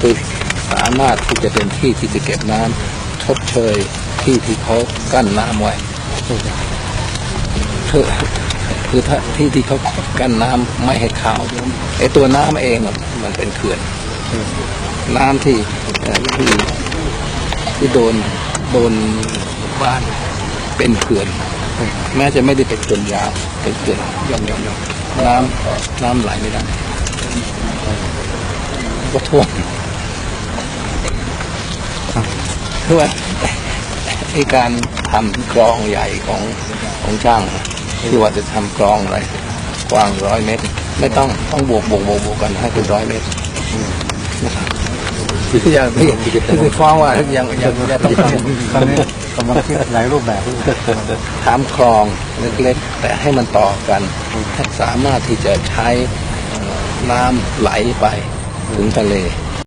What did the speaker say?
คือสามารถที่จะเป็นที่ที่จะเก็บน้ำชดเชยที่ที่เขากั้นน้ำไว้คือคือถ้าที่ที่เขากั้นน้ำไม่ให้เข้าไอ้ตัวน้ำเองมันเป็นเขื่อน น้ำที่ที่ที่โดนโดนบ้านเป็นเขื่อนแม้จะไม่ได้เป็นเขื่อนยาวเป็นเขื่อนย่อมย่อมย่อมน้ำน้ำไหลไม่ได้ก็ท่วม คือว่าไอ้การทำกรองใหญ่ของของช่างที่ว่าจะทำกรองอะไรกว้างร้อยเมตร ไม่ต้องต้องบวกบวกบวกบวกกันให้เป็นร้อยเมตรนะครับคืออย่างที่คือฟ้องว่ายังยังยังต้องตอนนี้กำลังคิดหลายรูปแบบถามคลองเล็กๆ แต่ให้มันต่อกันให้สามารถที่จะใช้เอ่อน้ำไหลไปถึงทะเล